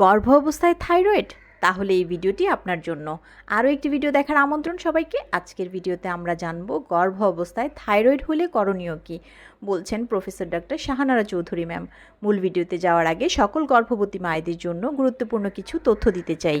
গর্ভ অবস্থায় থাইরয়েড? তাহলে এই ভিডিওটি আপনার জন্য। আরও একটি ভিডিও দেখার আমন্ত্রণ সবাইকে। আজকের ভিডিওতে আমরা জানব গর্ভ অবস্থায় থাইরয়েড হলে করণীয় কী। বলছেন professor doctor Shahanara Chowdhury ma'am. মূল ভিডিওতে যাওয়ার আগে সকল গর্ভবতী মায়েদের জন্য গুরুত্বপূর্ণ কিছু তথ্য দিতে চাই।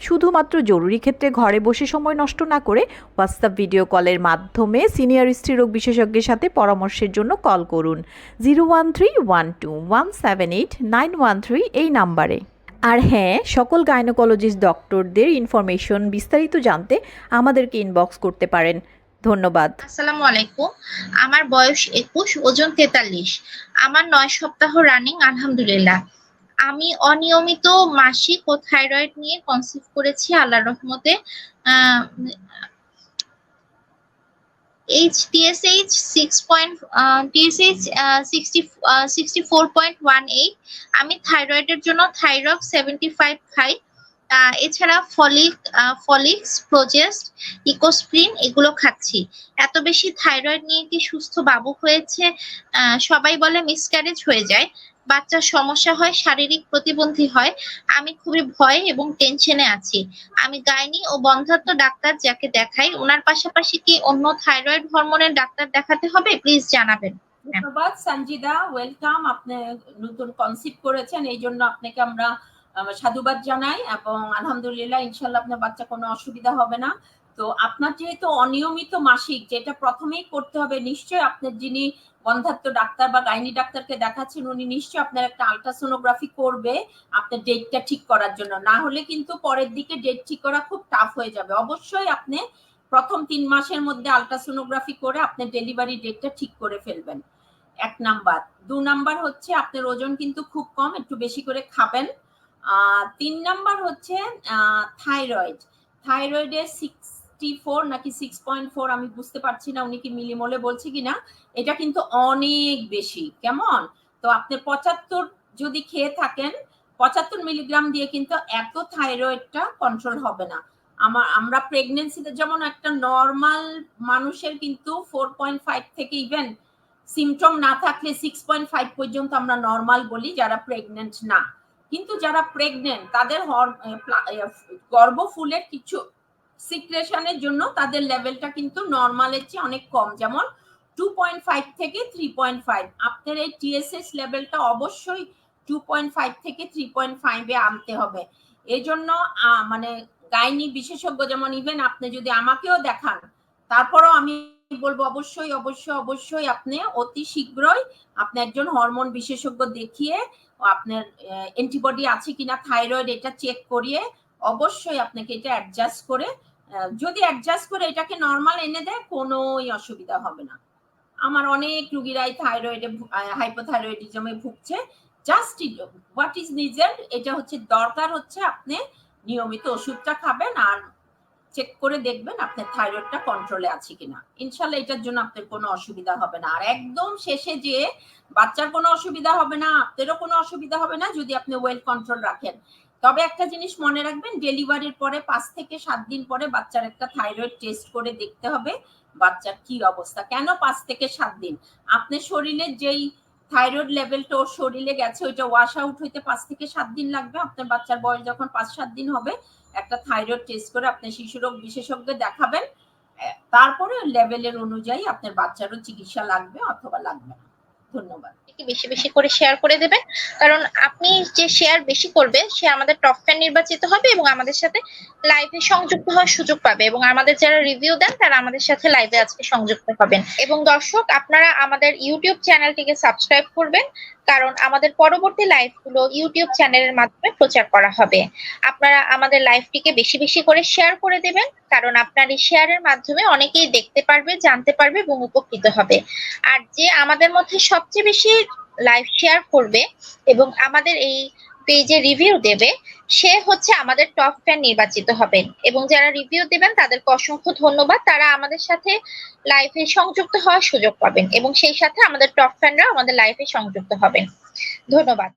শুধুমাত্র জরুরি ক্ষেত্রে ঘরে বসে সময় নষ্ট না করে হোয়াটসঅ্যাপ ভিডিও কলের মাধ্যমে সিনিয়র স্ত্রীরোগ বিশেষজ্ঞের সাথে পরামর্শের জন্য কল করুন। Zero one three one two one seven eight nine one three এই নাম্বারে। আর হ্যাঁ সকল গাইনোকোলজিস্ট ডক্টরদের ইনফরমেশন বিস্তারিত জানতে আমাদেরকে ইনবক্স করতে পারেন। ধন্যবাদ। আসসালামু আলাইকুম। আমার বয়স একুশ, ওজন তেতাল্লিশ। আমার নয় সপ্তাহ রানিং আলহামদুলিল্লাহ। আমি অনিয়মিত মাসিক ও থাইরয়েড নিয়ে কনসিভ করেছি আল্লাহ রহমতে। H TSH six point TSH sixty sixty four point one eight আমি থাইরয়েডের জন্য থাইরক সেভেন্টি ফাইভ খাই। এছাড়া ফলিক ফলিক্স, প্রোজেস্ট, ইকোস্প্রিন এগুলো খাচ্ছি। এত বেশি থাইরয়েড নিয়ে কি সুস্থ বাবু হয়েছে? সবাই বলে মিসক্যারেজ হয়ে যায়। বাচ্চার সমস্যা হয়, শারীরিক প্রতিবন্ধী হয়। আমি খুবই ভয় এবং টেনশনে আছি। আমি গাইনি ও বন্ধাত্ম ডাক্তার যাকে দেখাই। ওনার পাশাপাশি কি অন্য থাইরয়েড হরমোনের ডাক্তার দেখাতে হবে? প্লিজ জানাবেন। ধন্যবাদ, সঞ্জিদা। ওয়েলকাম আপনি নতুন কনসিপ্ট করেছেন। এই জন্য আপনাকে আমরা সাধুবাদ জানাই এবং আলহামদুলিল্লাহ ইনশাল্লাহ আপনার বাচ্চা কোনো অসুবিধা হবে না। তো আপনার যেহেতু অনিয়মিত মাসিক, যেটা প্রথমেই করতে হবে, নিশ্চয়ই আপনার যিনি বন্ধাত্ম ডাক্তার বা গাইনি ডাক্তারকে দেখাচ্ছেন, উনি নিশ্চয়ই আপনার একটা আলট্রাসোনোগ্রাফি করবে আপনার ডেটটা ঠিক করার জন্য। না হলে কিন্তু পরের দিকে ডেট ঠিক করা খুব টাফ হয়ে যাবে। অবশ্যই আপনি প্রথম তিন মাসের মধ্যে আলট্রাসোনোগ্রাফি করে আপনার ডেলিভারি ডেটটা ঠিক করে ফেলবেন। এক নাম্বার। দু নাম্বার হচ্ছে, আপনার ওজন কিন্তু খুব কম, একটু বেশি করে খাবেন। তিন নাম্বার হচ্ছে থাইরয়েড থাইরয়েডের সিক্সটি ফোর নাকি সিক্স পয়েন্ট ফোর আমি বুঝতে পারছি না উনি কি মিলিমলে বলছে কিনা। এটা কিন্তু অনেক বেশি, কেমন? তো আপনি পঁচাত্তর যদি খেয়ে থাকেন, পঁচাত্তর মিলিগ্রাম দিয়ে কিন্তু এত থাইরয়েডটা কন্ট্রোল হবে না। আমার আমরা প্রেগনেন্সিতে যেমন একটা নর্মাল মানুষের কিন্তু ফোর পয়েন্ট ফাইভ থেকে ইভেন সিমটম না থাকলে সিক্স পয়েন্ট ফাইভ পর্যন্ত আমরা নর্মাল বলি যারা প্রেগনেন্ট না। কিন্তু যারা প্রেগনেন্ট তাদের এ, গর্ভফুলের কিছু সিক্রেশনের জন্য তাদের লেভেলটা কিন্তু নর্মালের চেয়ে অনেক কম। যেমন টু পয়েন্ট ফাইভ থেকে থ্রি পয়েন্ট ফাইভ আপনার এই টিএসএস লেভেলটা অবশ্যই টু পয়েন্ট ফাইভ থেকে থ্রি পয়েন্ট ফাইভে আনতে হবে। এই জন্য মানে গাইনি বিশেষজ্ঞ যেমন ইভেন আপনি যদি আমাকেও দেখান তারপরও আমি বলব, অবশ্যই অবশ্যই অবশ্যই আপনি অতি শীঘ্রই আপনি একজন হরমোন বিশেষজ্ঞ দেখিয়ে আপনার অ্যান্টিবডি আছে কিনা থাইরয়েড এটা চেক করিয়ে অবশ্যই আপনাকে এটা অ্যাডজাস্ট করে যদি অ্যাডজাস্ট করে এটাকে নর্মাল এনে দেয়, কোনোই অসুবিধা হবে না। আমার অনেক রুগীরাই থাইরয়েডে হাইপোথাইরয়েডিজমে ভুগছে। জাস্ট হোয়াট ইজ নিজেড এটা হচ্ছে দরকার হচ্ছে আপনি নিয়মিত ওষুধটা খাবেন আর চেক করে দেখবেন আপনার থাইরয়েডটা কন্ট্রোলে আছে কিনা। ইনশাল্লাহ এটার জন্য আপনার কোনো অসুবিধা হবে না। আর একদম শেষে যে বাচ্চার কোনো অসুবিধা হবে না, আপনারও কোনো অসুবিধা হবে না যদি আপনি ওয়েল কন্ট্রোল রাখেন। তবে একটা জিনিস মনে রাখবেন ডেলিভারির পরে পাঁচ থেকে সাত দিন পরে বাচ্চার একটা থাইরয়েড টেস্ট করে দেখতে হবে বাচ্চার কি অবস্থা। কেন পাঁচ থেকে সাত দিন? আপনার শরীরের যেই থাইরয়েড লেভেলটা ওর শরীরে গেছে, ওইটা ওয়াশ আউট হইতে পাঁচ থেকে সাত দিন লাগবে। আপনার বাচ্চার বয়স যখন পাঁচ সাত দিন হবে, একটা থাইরয়েড টেস্ট করে আপনি শিশু রোগ বিশেষজ্ঞ দেখাবেন। তারপরে লেভেলের অনুযায়ী আপনার বাচ্চারও চিকিৎসা লাগবে অথবা লাগবে না। ধন্যবাদ। একটু বেশি বেশি করে শেয়ার করে দেবেন। কারণ আপনি যে শেয়ার বেশি করবে, সে আমাদের টপ ফ্যান নির্বাচিত হবে এবং আমাদের সাথে লাইভে সংযুক্ত হওয়ার সুযোগ পাবে এবং আমাদের যারা রিভিউ দেন, তারা আমাদের সাথে লাইভে আজকে সংযুক্ত হবেন। এবং দর্শক, আপনারা আমাদের ইউটিউব চ্যানেলটিকে সাবস্ক্রাইব করবেন। কারণ আমাদের পরবর্তী লাইভগুলো ইউটিউব চ্যানেলের মাধ্যমে প্রচার করা হবে। আপনারা আমাদের লাইভটিকে বেশি বেশি করে শেয়ার করে দেবেন, কারণ আপনার এই শেয়ারের মাধ্যমে অনেকেই দেখতে পারবে, জানতে পারবে এবং উপকৃত হবে। আর যে আমাদের মধ্যে সবচেয়ে বেশি লাইভ শেয়ার করবে এবং আমাদের এই পেজে রিভিউ দেবে সে হচ্ছে আমাদের টপ ফ্যান নির্বাচিত হবেন। এবং যারা রিভিউ দেবেন, তাদেরকে অসংখ্য ধন্যবাদ। তারা আমাদের সাথে লাইফে সংযুক্ত হওয়ার সুযোগ পাবেন এবং সেই সাথে আমাদের টপ ফ্যানরা আমাদের লাইফে সংযুক্ত হবেন। ধন্যবাদ।